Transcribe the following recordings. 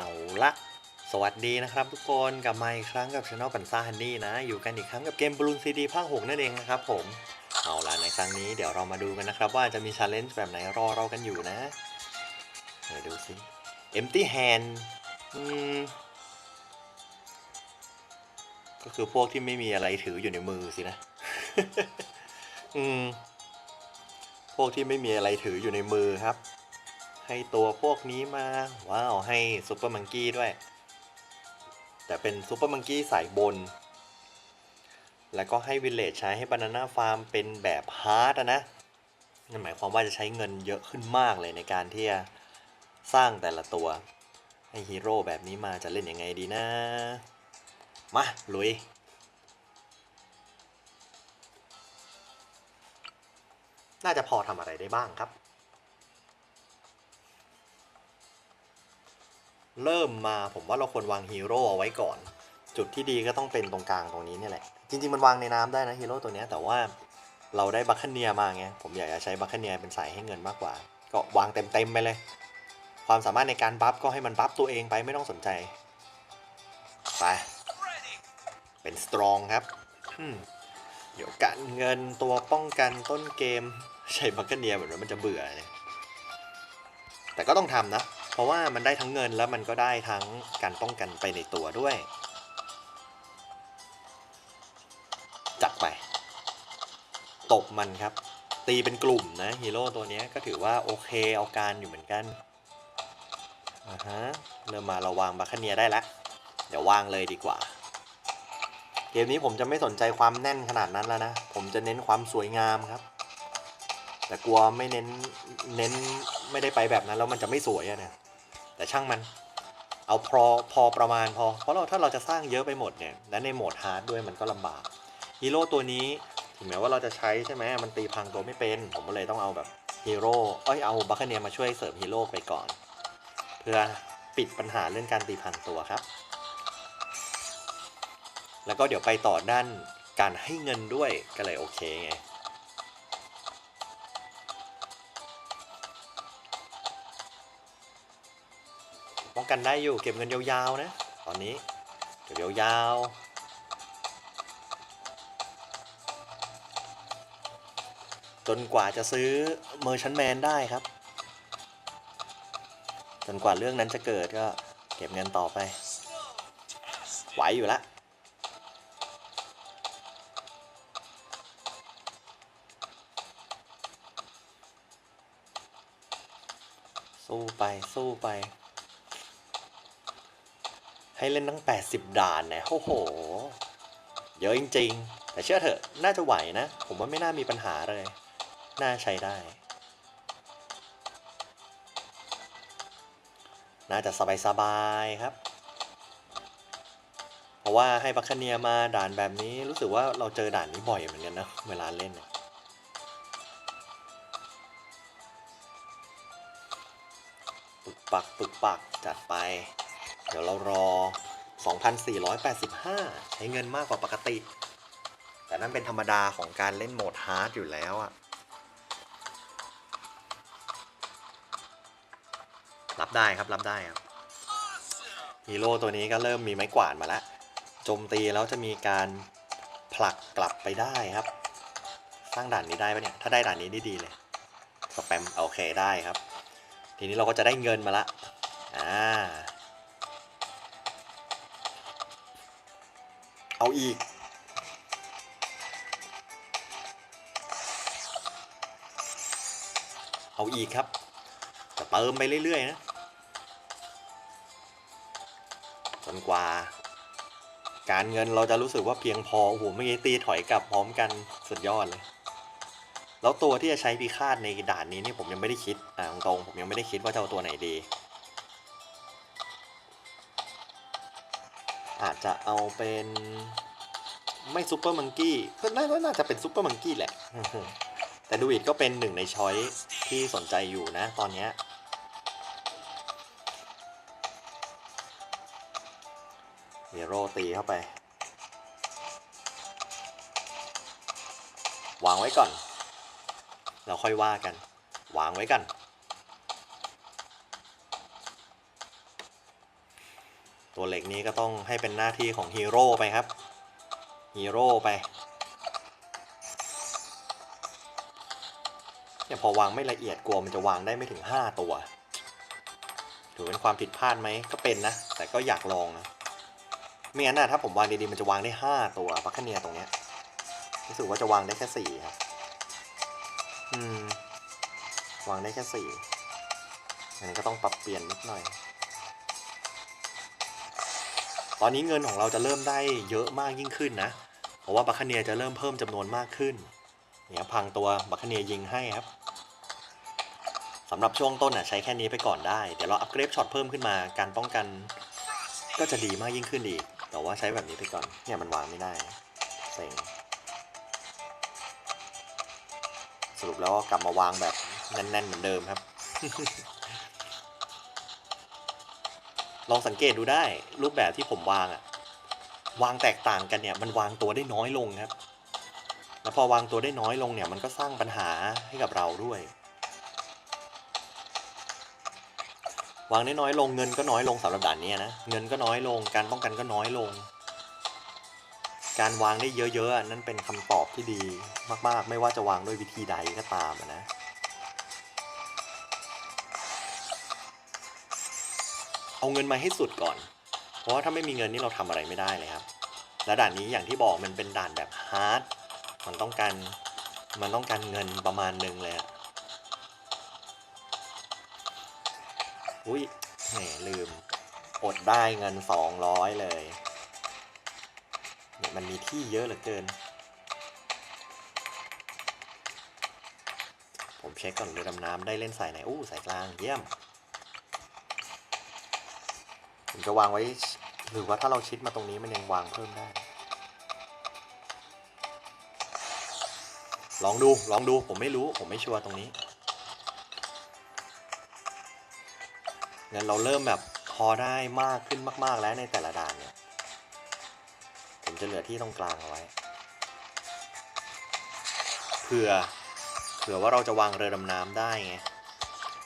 เอาละสวัสดีนะครับทุกคนกลับมาอีกครั้งกับช anel ปันซ่าฮันนี่นะ อยู่กันอีกครั้งกับเกมบอลูนซีดีภาค6นั่นเองนะครับผม เอาละในครั้งนี้เดี๋ยวเรามาดูกันนะครับ ว่าจะมีชาเลนจ์แบบไหนรอเรากันอยู่นะ เดี๋ยวดูสิ empty hand อืมก็คือพวกที่ไม่มีอะไรถืออยู่ในมือสินะ อืม พวกที่ไม่มีอะไรถืออยู่ในมือครับ ให้ตัวพวกนี้มา ว้าวให้ซูเปอร์มังกี้ด้วย แต่เป็นซูเปอร์มังกี้สายบน แล้วก็ให้วิลเลจใช้ให้บานาน่าฟาร์มเป็นแบบฮาร์ดนะนั่นหมายความว่าจะใช้เงินเยอะขึ้นมากเลยในการที่จะสร้างแต่ละตัว ให้ฮีโร่แบบนี้มาจะเล่นยังไงดีนะ มาลุยน่าจะพอทำอะไรได้บ้างครับ เริ่มมาผมว่าเราควรวางฮีโร่เอาไว้ก่อน จุดที่ดีก็ต้องเป็นตรงกลางตรงนี้นี่แหละ จริง ๆ มันวางในน้ำได้นะฮีโร่ตัวนี้แต่ว่าเราได้บัคเคนเนียมาไงผมอยากจะใช้บัคเคนเนียเป็นสายให้เงินมากกว่า ก็วางเต็มๆไปเลย ความสามารถในการบัฟก็ให้มันบัฟตัวเองไปไม่ต้องสนใจไปเป็นสตรองครับเดี๋ยวการเงินตัวป้องกันต้นเกม ใช้บัคเคนเนียเหมือนว่ามันจะเบื่อเลยแต่ก็ต้องทำนะ เพราะว่ามันได้ทั้งเงินแล้วมันก็ได้ทั้งการป้องกันไปในตัวด้วย จัดไป ตบมันครับ ตีเป็นกลุ่มนะฮีโร่ตัวนี้ก็ถือว่าโอเคเอาการอยู่เหมือนกันอ่าฮะเริ่มมาราวางบัคเนียได้แล้วเดี๋ยววางเลยดีกว่า เกมนี้ผมจะไม่สนใจความแน่นขนาดนั้นแล้วนะ ผมจะเน้นความสวยงามครับ แต่กลัวไม่เน้นเน้นไม่ได้ไปแบบนั้นแล้วมันจะไม่สวยอะเนี่ยแต่ช่างมันเอาพอพอประมาณพอ เพราะเราถ้าเราจะสร้างเยอะไปหมดเนี่ยและในโหมดฮาร์ดด้วยมันก็ลำบากฮีโร่ตัวนี้ถึงแม้ว่าเราจะใช้ใช่ไหมมันตีพังตัวไม่เป็น ผมก็เลยต้องเอาแบบฮีโร่เอ้ยเอาบัคเนียมาช่วยเสริมฮีโร่ไปก่อน เพื่อปิดปัญหาเรื่องการตีพังตัวครับ แล้วก็เดี๋ยวไปต่อด้านการให้เงินด้วยก็เลยโอเคไง กันได้อยู่ เก็บเงินยาวๆนะ ตอนนี้ เก็บยาวๆ จนกว่าจะซื้อเมอร์ชันแมนได้ครับ จนกว่าเรื่องนั้นจะเกิดก็เก็บเงินต่อไป ไหวอยู่ละสู้ไปสู้ไป ให้เล่นตั้ง 80 ด่านนี่ยโอ้โห เยอะจริง ๆ แต่เชื่อเถอะ น่าจะไหวนะ ผมว่าไม่น่ามีปัญหาเลย น่าใช้ได้ น่าจะสบายๆครับ เพราะว่าให้บัคคเนียมาด่านแบบนี้รู้สึกว่าเราเจอด่านนี้บ่อยเหมือนกันนะ เวลาเล่นเนี่ยปึกปักปึกปักจัดไป เดี๋ยวเรารอ 2,485 ใช้เงินมากกว่าปกติ แต่นั่นเป็นธรรมดาของการเล่นโหมดฮาร์ดอยู่แล้วอะรับได้ครับรับได้ครับฮีโร่ตัวนี้ก็เริ่มมีไม้กวาดมาแล้วโจมตีแล้วจะมีการผลักกลับไปได้ครับ สร้างด่านนี้ได้ปะเนี่ย ถ้าได้ด่านนี้ด้ดีเลยสแปมโอเคได้ครับ ทีนี้เราก็จะได้เงินมาละอ่า เอาอีก เอาอีกครับ จะเติมไปเรื่อยๆนะ จนกว่า การเงินเราจะรู้สึกว่าเพียงพอ โอ้โหเมื่อกี้ตีถอยกลับพร้อมกันสุดยอดเลย แล้วตัวที่จะใช้พิฆาตในด่านนี้นี่ผมยังไม่ได้คิด อ่าตรงๆผมยังไม่ได้คิดว่าจะเอาตัวไหนดี อาจจะเอาเป็นไม่ซูเปอร์มังกี้ก็น่าก็น่าจะเป็นซูเปอร์มังกี้แหละ แต่ดูอิดก็เป็นหนึ่งในช้อยที่สนใจอยู่นะตอนนี้เฮีโร่ตีเข้าไป วางไว้ก่อน เราค่อยว่ากัน วางไว้กัน ตัวเหล็กนี้ก็ต้องให้เป็นหน้าที่ของฮีโร่ไปครับฮีโร่ไปเนี่ยพอวางไม่ละเอียดกลัวมันจะวางได้ไม่ถึง 5 ตัวถือเป็นความผิดพลาดไหมก็เป็นนะ แต่ก็อยากลองนะไม่งั้นนะถ้าผมวางดีๆมันจะวางได้ 5 ตัวปัคเนียตรงเนี้ยรู้สึกว่าจะวางได้แค่สี่ครับ อืม วางได้แค่สี่อันนี้ก็ต้องปรับเปลี่ยนนิดหน่อย ตอนนี้เงินของเราจะเริ่มได้เยอะมากยิ่งขึ้นนะ เพราะว่าบัคคเนียจะเริ่มเพิ่มจำนวนมากขึ้นเนี่ยพังตัวบัคคเนียยิงให้ครับสำหรับช่วงต้นอะใช้แค่นี้ไปก่อนได้ เดี๋ยวเราอัปเกรดช็อตเพิ่มขึ้นมา การป้องกัน ก็จะดีมากยิ่งขึ้นอีก แต่ว่าใช้แบบนี้ไปก่อน เนี่ยมันวางไม่ได้เซ็งสรุปแล้วก็กลับมาวางแบบแน่นๆเหมือนเดิมครับ ลองสังเกตดูได้รูปแบบที่ผมวางอะวางแตกต่างกันเนี่ยมันวางตัวได้น้อยลงครับแล้วพอวางตัวได้น้อยลงเนี่ยมันก็สร้างปัญหาให้กับเราด้วย วางได้น้อยลงเงินก็น้อยลงสำหรับด่านนี้นะเงินก็น้อยลงการป้องกันก็น้อยลง การวางได้เยอะๆนั่นเป็นคำตอบที่ดีมากๆ ไม่ว่าจะวางด้วยวิธีใดก็ตามนะ เอาเงินมาให้สุดก่อน เพราะว่าถ้าไม่มีเงินนี่เราทำอะไรไม่ได้เลยครับ และด่านนี้อย่างที่บอกมันเป็นด่านแบบฮาร์ดมันต้องการมันต้องการเงินประมาณหนึ่งเลยอะอุ้ยแหมลืมอดได้เงินสองร้อยเลยเนี่ยมันมีที่เยอะเหลือเกิน ผมเช็คก่อนเรือดำน้ำได้เล่นสายไหน อู้สายกลางเยี่ยม จะวางไว้ หรือว่าถ้าเราชิดมาตรงนี้มันยังวางเพิ่มได้ ลองดู ลองดู ผมไม่รู้ ผมไม่ชัวร์ตรงนี้เงินเราเริ่มแบบพอได้มากขึ้นมาก ๆ แล้วในแต่ละด่านเนี่ย ผมจะเหลือที่ตรงกลางเอาไว้ เผื่อ เผื่อว่าเราจะวางเรือดำน้ำได้ไง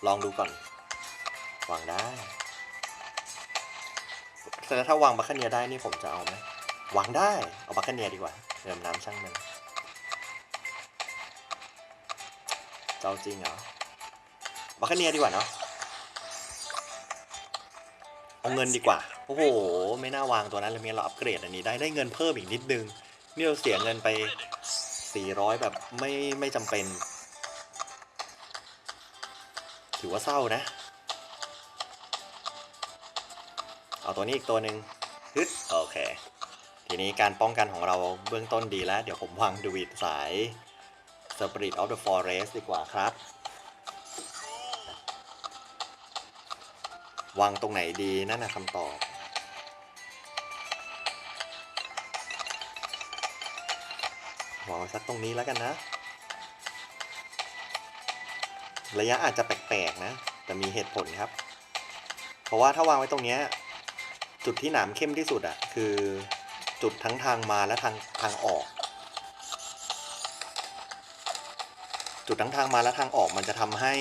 ลองดูก่อน วางได้ แต่ถ้าวางบัคคเนียได้นี่ผมจะเอาไหมวางได้ เอาบัคคเนียดีกว่าเรือดำน้ำช่างมันเจ้าจริงเหรอบัคคเนียดีกว่าเนาะเอาเงินดีกว่า โอ้โห ไม่น่าวางตัวนั้นเลยเมียเราอัปเกรดอันนี้ได้ได้เงินเพิ่มอีกนิดนึงนี่เราเสียเงินไป 400 แบบไม่ไม่จำเป็น ถือว่าเศร้านะ ตัวนี้อีกตัวหนึ่งฮึดโอเค ทีนี้การป้องกันของเราเบื้องต้นดีแล้ว เดี๋ยวผมวางดูวิดสาย Spirit of the Forest ดีกว่าครับ วางตรงไหนดีนั่นนะคำตอบวางสักตรงนี้แล้วกันนะ ระยะอาจจะแปลกๆนะ แต่มีเหตุผลครับ เพราะว่าถ้าวางไว้ตรงนี้ จุดที่หนามเข้มที่สุดอะคือจุดทั้งทางมาและทางทางออก จุดทั้งทางมาและทางออกมันจะทำให้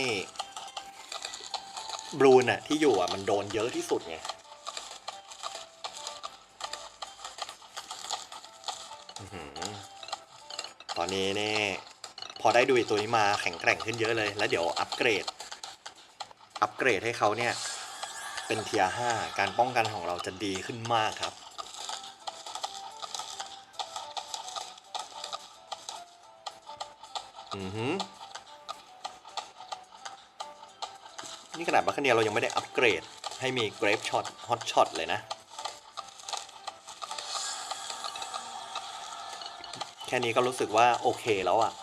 บลูนอะที่อยู่อะมันโดนเยอะที่สุดไงตอนนี้เนี่ยพอได้ดูอีกตัวนี้มาแข็งแกร่งขึ้นเยอะเลย แล้วเดี๋ยวอัปเกรด อัปเกรดให้เขาเนี่ย เป็นเทียห้าการป้องกันของเราจะดีขึ้นมากครับ อือหือนี่ขนาดบัคเนียเรายังไม่ได้อัปเกรด ให้มีเกรฟช็อตฮอตช็อตเลยนะ แค่นี้ก็รู้สึกว่าโอเคแล้วอะเ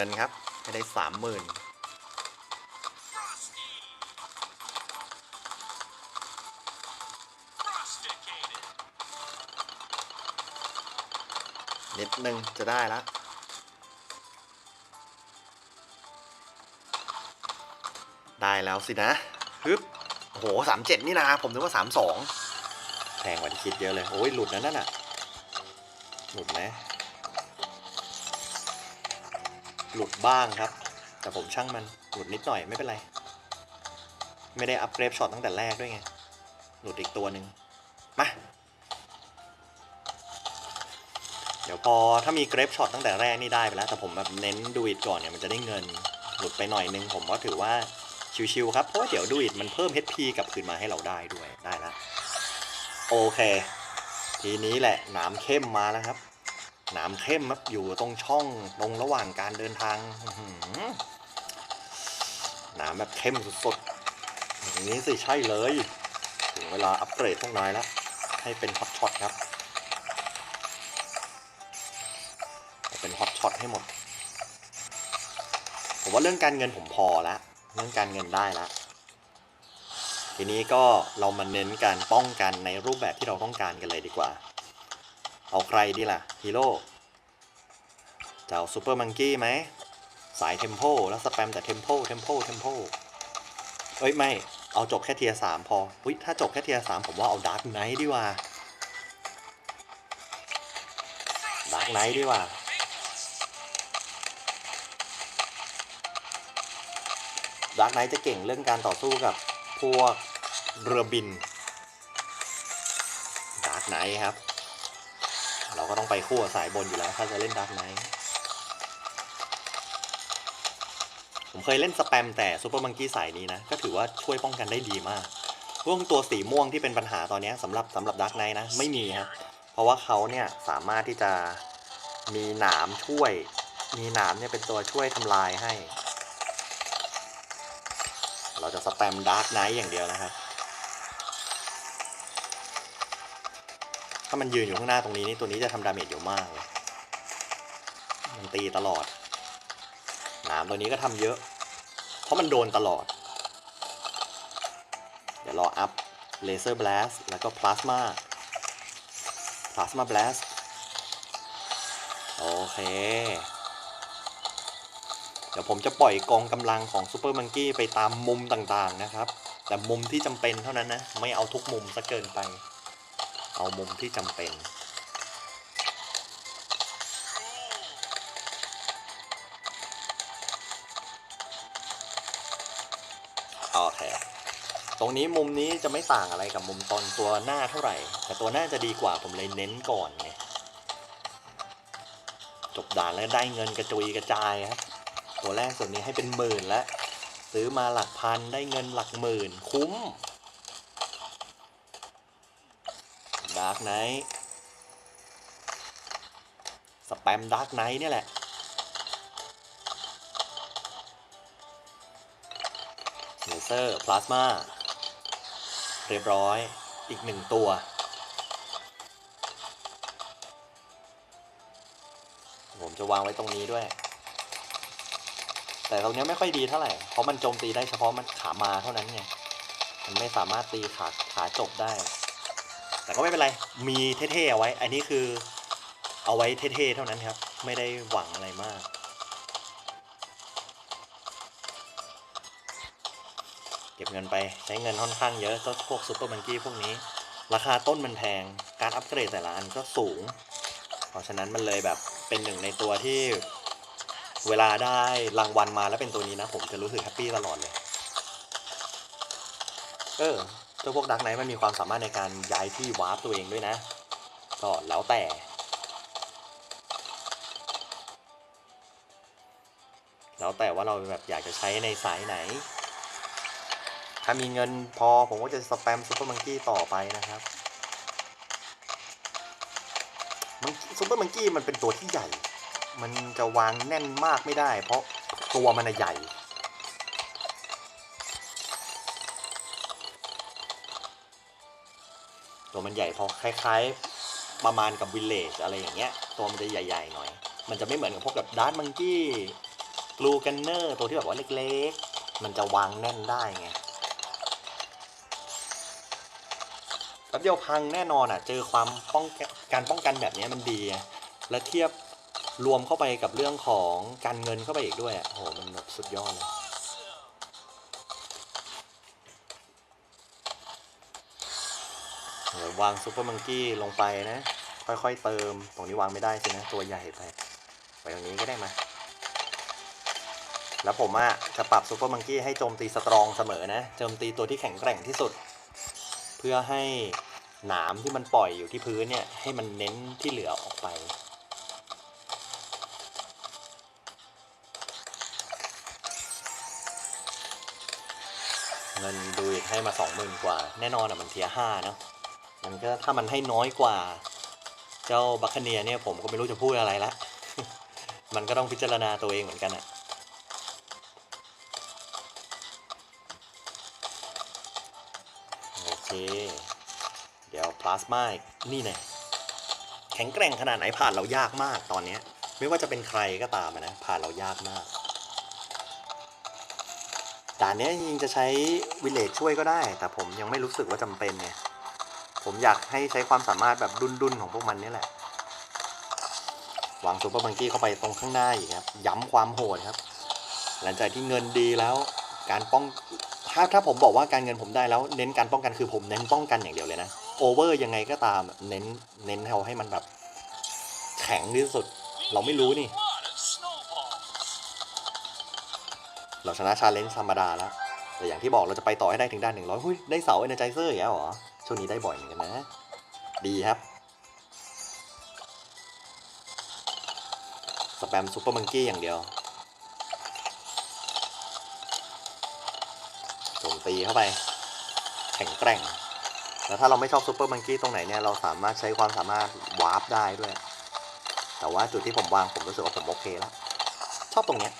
งินครับให้ได้สามหมื่นนิดนึงจะได้ละได้แล้วสินะฮึบโอ้โหสามเจ็ดนี่นะ ผมนึกว่าสามสองแพงกว่าที่คิดเยอะเลย โอ้ย หลุดนะนั่นน่ะ หลุดไหม หลุดบ้างครับ แต่ผมช่างมันหลุดนิดหน่อยไม่เป็นไร ไม่ได้อัพเกรดช็อตตั้งแต่แรกด้วยไง หลุดอีกตัวหนึ่งมา เดี๋ยวพอถ้ามีเกรฟช็อตตั้งแต่แรกนี่ได้ไปแล้ว แต่ผมแบบเน้นดูอิดก่อนเนี่ยมันจะได้เงินหลุดไปหน่อยนึง ผมก็ถือว่าชิวๆครับ เพราะว่าเดี๋ยวดูอิดมันเพิ่ม HP กลับคืนมาให้เราได้ด้วยได้แล้วโอเค ทีนี้แหละหนามเข้มมาแล้วครับ หนามเข้มครับอยู่ตรงช่องตรงระหว่างการเดินทางหนามแบบเข้มสุดๆอย่างนี้สิใช่เลย ถึงเวลาอัปเกรดพวกนายแล้ว ให้เป็นฮอตช็อตครับ เป็นฮอตช็อตให้หมด ผมว่าเรื่องการเงินผมพอละเรื่องการเงินได้ละทีนี้ก็เรามาเน้นการป้องกันในรูปแบบที่เราต้องการกันเลยดีกว่า เอาใครดีล่ะ ฮีโร่จะเอาซูเปอร์มังกี้ไหม สายเทมโพแล้วสแปมแต่เทมโพเทมโพเทมโพเอ้ย ไม่ เอาจบแค่เทียสามพออุ้ยถ้าจบแค่เทียสามผมว่าเอาดาร์กไนท์ดีกว่าดาร์กไนท์ดีกว่าดาร์กไนท์จะเก่งเรื่องการต่อสู้กับพวกเรือบินดาร์กไนท์ครับ เราก็ต้องไปคู่กับสายบนอยู่แล้วถ้าจะเล่นดาร์กไนท์ผมเคยเล่นสแปมแต่ซูเปอร์มังกี้สายนี้นะ ก็ถือว่าช่วยป้องกันได้ดีมากพวกตัวสีม่วงที่เป็นปัญหาตอนนี้สำหรับสำหรับดาร์กไนท์นะ ไม่มีครับเพราะว่าเขาเนี่ยสามารถที่จะมีหนามช่วย มีหนามเนี่ยเป็นตัวช่วยทำลายให้ เราจะสแปมดาร์กไนท์อย่างเดียวนะครับ ถ้ามันยืนอยู่ข้างหน้าตรงนี้นี่ตัวนี้จะทำดาเมจเยอะมากเลยมันตีตลอดหนามตัวนี้ก็ทำเยอะ เพราะมันโดนตลอด เดี๋ยวรออัพเลเซอร์บลัสแล้วก็พลาสมาพลาสมาบลัสโอเค เดี๋ยวผมจะปล่อยกองกำลังของซูเปอร์มังกี้ไปตามมุมต่างๆนะครับ แต่มุมที่จำเป็นเท่านั้นนะ ไม่เอาทุกมุมซะเกินไป เอามุมที่จำเป็น โอเค ตรงนี้มุมนี้จะไม่ต่างอะไรกับมุมตอนตัวหน้าเท่าไหร่ แต่ตัวหน้าจะดีกว่าผมเลยเน้นก่อนไงจบด่านแล้วได้เงินกระจุยกระจายครับ ตัวแรกส่วนนี้ให้เป็นหมื่นแล้วซื้อมาหลักพันได้เงินหลักหมื่นคุ้มดาร์กไนท์สแปมดาร์กไนท์เนี่ยแหละ เลเซอร์พลาสมาเรียบร้อยอีกหนึ่งตัว ผมจะวางไว้ตรงนี้ด้วย แต่ตรงนี้ไม่ค่อยดีเท่าไหร่ เพราะมันโจมตีได้เฉพาะมันขามาเท่านั้นไง มันไม่สามารถตีขาขาจบได้ แต่ก็ไม่เป็นไร มีเท่ๆเอาไว้ อันนี้คือเอาไว้เท่ๆเท่านั้นครับ ไม่ได้หวังอะไรมาก เก็บเงินไปใช้เงินค่อนข้างเยอะก็พวกซูเปอร์มังกี้พวกนี้ ราคาต้นมันแพง การอัปเกรดแต่ละอันก็สูง เพราะฉะนั้นมันเลยแบบเป็นหนึ่งในตัวที่เวลาได้รางวัลมาแล้วเป็นตัวนี้นะ ผมจะรู้สึกแฮปปี้ตลอดเลย เออ เจ้าพวกดักไนท์มันมีความสามารถในการย้ายที่วาร์ปตัวเองด้วยนะ ก็แล้วแต่ แล้วแต่ว่าเราแบบอยากจะใช้ในสายไหน ถ้ามีเงินพอผมก็จะสแปมซูเปอร์มังกี้ต่อไปนะครับมันซูเปอร์มังกี้มันเป็นตัวที่ใหญ่ มันจะวางแน่นมากไม่ได้ เพราะตัวมันใหญ่ ตัวมันใหญ่พอคล้ายๆประมาณกับวิลเลจอะไรอย่างเงี้ย ตัวมันจะใหญ่ๆหน่อย มันจะไม่เหมือนกับพวกแบบดาร์ m มังกี้กลูกันเนอร์ตัวที่แบบว่าเล็กๆ มันจะวางแน่นได้ไงแป๊บเดียวพังแน่นอนอะ เจอความป้องการป้องกันแบบนี้มันดี และเทียบรวมเข้าไปกับเรื่องของการเงินเข้าไปอีกด้วยอะโหมันแบบสุดยอดเลย เดี๋ยววางซูเปอร์มังกี้ลงไปนะ ค่อยๆเติม ตรงนี้วางไม่ได้สินะ ตัวใหญ่ไป ไปตรงนี้ก็ได้มา แล้วผมอะจะปรับซูเปอร์มังกี้ให้โจมตีสตรองเสมอนะ โจมตีตัวที่แข็งแกร่งที่สุด เพื่อให้หนามที่มันปล่อยอยู่ที่พื้นเนี่ย ให้มันเน้นที่เหลือออกไปเงินดูอีกให้มาสองหมื่นกว่า แน่นอนอะมันเทียห้าเนาะ มันก็ถ้ามันให้น้อยกว่า เจ้าบัคเนียเนี่ยผมก็ไม่รู้จะพูดอะไรละ มันก็ต้องพิจารณาตัวเองเหมือนกันอะโอเค เดี๋ยวพลาสมาอีกนี่แน่แข็งแกร่งขนาดไหนผ่านเรายากมากตอนนี้ ไม่ว่าจะเป็นใครก็ตามนะผ่านเรายากมากด่านเนี้ยิงจะใช้วิเลจช่วยก็ได้ แต่ผมยังไม่รู้สึกว่าจำเป็นเนี่ย ผมอยากให้ใช้ความสามารถแบบดุนๆของพวกมันนี่แหละวางซูเปอร์บังกี้เข้าไปตรงข้างหน้าอีกครับ ย้ำความโหดครับ หลังจากที่เงินดีแล้วการป้องถ้าถ้าผมบอกว่าการเงินผมได้แล้ว เน้นการป้องกันคือผมเน้นป้องกันอย่างเดียวเลยนะโอเวอร์ยังไงก็ตามเน้นเน้นเอาให้มันแบบ แข็งที่สุด เราไม่รู้นี่ เราชนะชาเลนจ์ธรรมดาแล้ว แต่อย่างที่บอกเราจะไปต่อให้ได้ถึงด้านหนึ่งร้อยได้เสาเอเนจเซอร์อย่างเงี้ยเหรอ ช่วงนี้ได้บ่อยเหมือนกันนะ ดีครับ สแปมซูเปอร์มังกี้อย่างเดียวโจมตีเข้าไป แข็งแกร่ง แล้วถ้าเราไม่ชอบซูเปอร์มังกี้ตรงไหนเนี่ย เราสามารถใช้ความสามารถวาร์ปได้ด้วย แต่ว่าจุดที่ผมวางผมรู้สึกว่าผมโอเคแล้วชอบตรงเนี้ย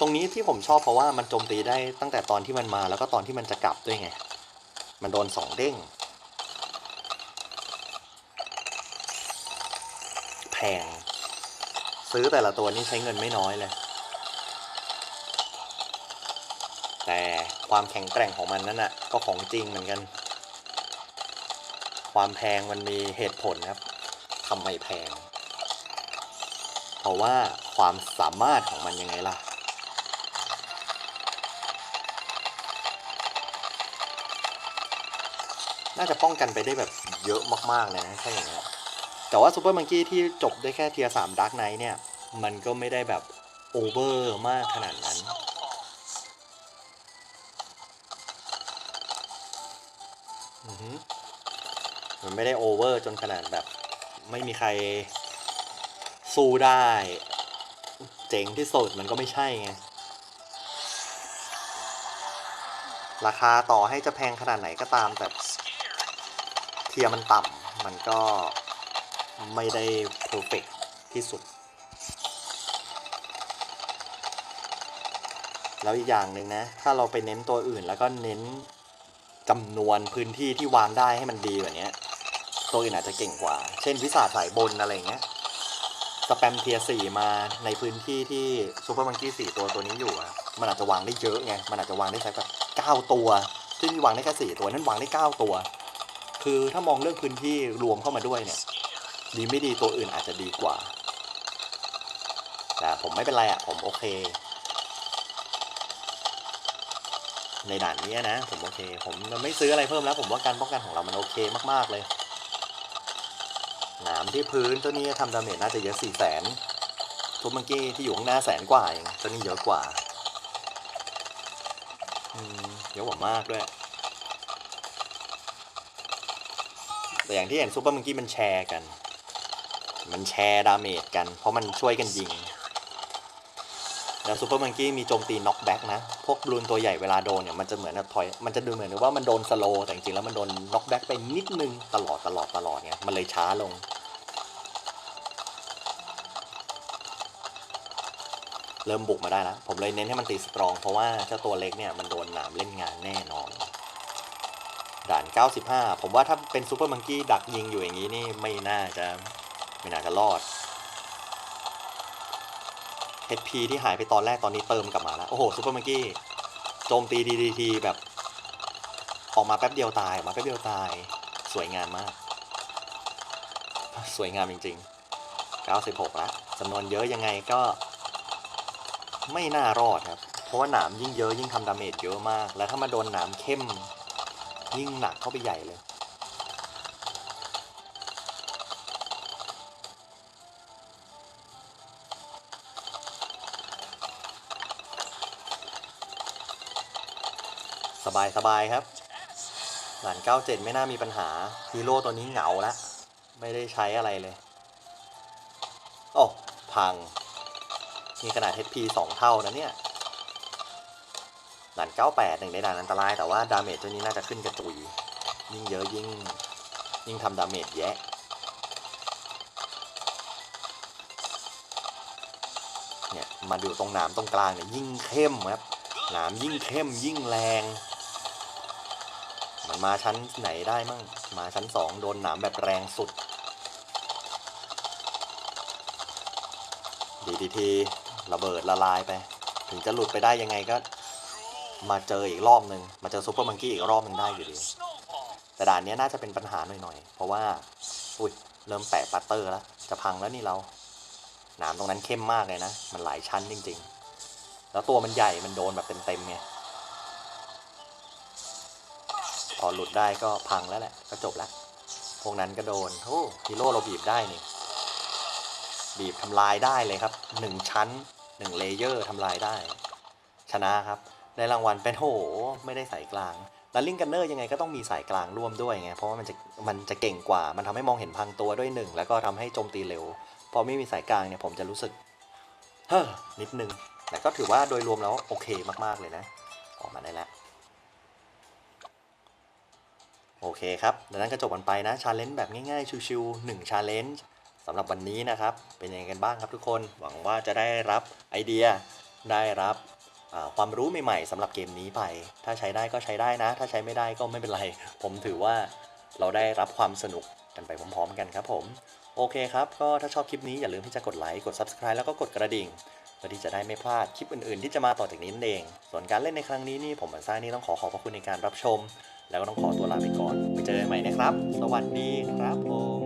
ตรงนี้ที่ผมชอบเพราะว่ามันโจมตีได้ตั้งแต่ตอนที่มันมาแล้วก็ตอนที่มันจะกลับด้วยไง มันโดนสองเด้ง แพง ซื้อแต่ละตัวนี่ใช้เงินไม่น้อยเลย แต่ความแข็งแกร่งของมันนั่นน่ะก็ของจริงเหมือนกัน ความแพงมันมีเหตุผลครับทำไมแพง เพราะว่าความสามารถของมันยังไงล่ะน่าจะป้องกันไปได้แบบเยอะมากๆเลยนะถ้าอย่างนี้ย แต่ว่าซูเปอร์มังกี้ที่จบได้แค่เทียสามดักไนท์เนี่ย มันก็ไม่ได้แบบโอเวอร์มากขนาดนั้น มันไม่ได้โอเวอร์จนขนาดแบบ ไม่มีใครสู้ได้ เจ๋งที่สุดมันก็ไม่ใช่ไง ราคาต่อให้จะแพงขนาดไหนก็ตามแต่เทียมันต่ำมันก็ ไม่ได้เพอร์เฟกที่สุด แล้วอีกอย่างหนึ่งนะ ถ้าเราไปเน้นตัวอื่นแล้วก็เน้นจำนวนพื้นที่ที่วางได้ให้มันดีแบบนี้ตัวอื่นอาจจะเก่งกว่า เช่นวิสาสายบนอะไรเงี้ยสแปมเทียสี่มาในพื้นที่ที่ซูเปอร์มังกี้สี่ตัวตัวนี้อยู่อะมันอาจจะวางได้เยอะไง มันอาจจะวางได้ใช้แบบเก้าตัว ซึ่งวางได้แค่สี่ตัวนั้นวางได้เก้าตัว คือถ้ามองเรื่องพื้นที่รวมเข้ามาด้วยเนี่ย ดีไม่ดีตัวอื่นอาจจะดีกว่า แต่ผมไม่เป็นไรอะผมโอเค ในด่านนี้นะ ผมโอเค ผมไม่ซื้ออะไรเพิ่มแล้ว ผมว่าการป้องกันของเรามันโอเคมากๆเลยหนามที่พื้นตัวนี้ทำดาเมจน่าจะเยอะสี่แสนทุกเมื่อกี้ที่อยู่ข้างหน้าแสนกว่าเองตัวนี้เยอะกว่าเยอะกว่ามากด้วย แต่อย่างที่เห็นซูเปอร์มังกี้มันแชร์กัน มันแชร์ดาเมจกัน เพราะมันช่วยกันยิง แล้วซูเปอร์มังกี้มีโจมตีน็อกแบ็กนะ พวกบลูนตัวใหญ่เวลาโดนเนี่ยมันจะเหมือนถอย มันจะดูเหมือนว่ามันโดนสโลแต่จริงๆแล้วมันโดนน็อกแบ็กไปนิดนึงตลอดตลอดตลอดเนี่ยมันเลยช้าลงเริ่มบุกมาได้แล้ว ผมเลยเน้นให้มันตีสตรอง เพราะว่าเจ้าตัวเล็กเนี่ยมันโดนหนามเล่นงานแน่นอน ด่าน 95 ผมว่าถ้าเป็นซูเปอร์มังกี้ดักยิงอยู่อย่างนี้นี่ไม่น่าจะ ไม่น่าจะรอด HP ที่หายไปตอนแรกตอนนี้เติมกลับมาแล้ว โอ้โหซูเปอร์มังกี้โจมตี DDT แบบ ออกมาแป๊บเดียวตายออกมาแป๊บเดียวตายสวยงามมาก สวยงามจริง ๆ 96ล้วจำนวนเยอะยังไงก็ ไม่น่ารอดครับ เพราะว่าหนามยิ่งเยอะยิ่งทำดาเมจเยอะมาก แล้วถ้ามาโดนหนามเข้ม ยิ่งหนักเข้าไปใหญ่เลย บายสบายครับ หลานเก้าเจ็ดไม่น่ามีปัญหาฮีโร่ตัวนี้เหงาละ ไม่ได้ใช้อะไรเลยโอ้พัง มีขนาด HP 2 เท่านะเนี่ย ด่าน 98หนึ่งในด่านอันตราย แต่ว่าดาเมจตัวนี้น่าจะขึ้นกระจุย ยิ่งเยอะยิ่ง ยิ่งทำดาเมจแยะเนี่ยมาดูตรงหนามตรงกลางเนี่ยยิ่งเข้มครับหนามยิ่งเข้มยิ่งแรง มาชั้นไหนได้มั่งมาชั้นสองโดนหนามแบบแรงสุดดีดีทีระเบิดละลายไป ถึงจะหลุดไปได้ยังไงก็ มาเจออีกรอบหนึ่งมาเจอซูเปอร์มังกี้อีกรอบหนึ่งได้อยู่ดีแต่ด่านเนี้ยน่าจะเป็นปัญหาหน่อยๆ เพราะว่า อุ้ย เริ่มแตะปัตเตอร์แล้ว จะพังแล้วนี่เรา หนามตรงนั้นเข้มมากเลยนะ มันหลายชั้นจริง ๆ แล้วตัวมันใหญ่ มันโดนแบบเต็มๆไง อหลุดได้ก็พังแล้วแหละ ก็จบแล้ว พวกนั้นก็โดนโอ้ฮีโร่เราบีบได้นี่ บีบทำลายได้เลยครับหนึ่งชั้นหนึ่งเลเยอร์ทำลายได้ ชนะครับ ได้รางวัลเป็นโหไม่ได้สายกลาง แล้วลิงกันเนอร์ยังไงก็ต้องมีสายกลางร่วมด้วยไง เพราะว่ามันจะมันจะเก่งกว่า มันทำให้มองเห็นพังตัวด้วยหนึ่งแล้วก็ทำให้โจมตีเร็ว พอไม่มีสายกลางเนี่ยผมจะรู้สึก เฮ้อนิดนึง แต่ก็ถือว่าโดยรวมแล้วโอเคมากๆเลยนะ ออกมาได้แล้ว โอเคครับดังนั้นก็จบกันไปนะชาเลนจ์แบบง่ายๆ ชิวๆ1ชาเลนจ์สำหรับวันนี้นะครับ เป็นยังไงกันบ้างครับทุกคน หวังว่าจะได้รับไอเดีย ได้รับความรู้ใหม่ๆสำหรับเกมนี้ไป ถ้าใช้ได้ก็ใช้ได้นะ ถ้าใช้ไม่ได้ก็ไม่เป็นไร ผมถือว่าเราได้รับความสนุกกันไปพร้อมๆกันครับผม โอเคครับ ก็ถ้าชอบคลิปนี้อย่าลืมที่จะกดไลค์ กด Subscribe แล้วก็กดกระดิ่ง พื่อที่จะได้ไม่พลาดคลิปอื่นๆ ที่จะมาต่อจากนี้นั่นเอง ส่วนการเล่นในครั้งนี้นี่ผมบันซ่านี่ต้องขอขอบพระคุณในการรับชม แล้วก็ต้องขอตัวลาไปก่อนไปเจอกันใหม่นะครับ สวัสดีครับผม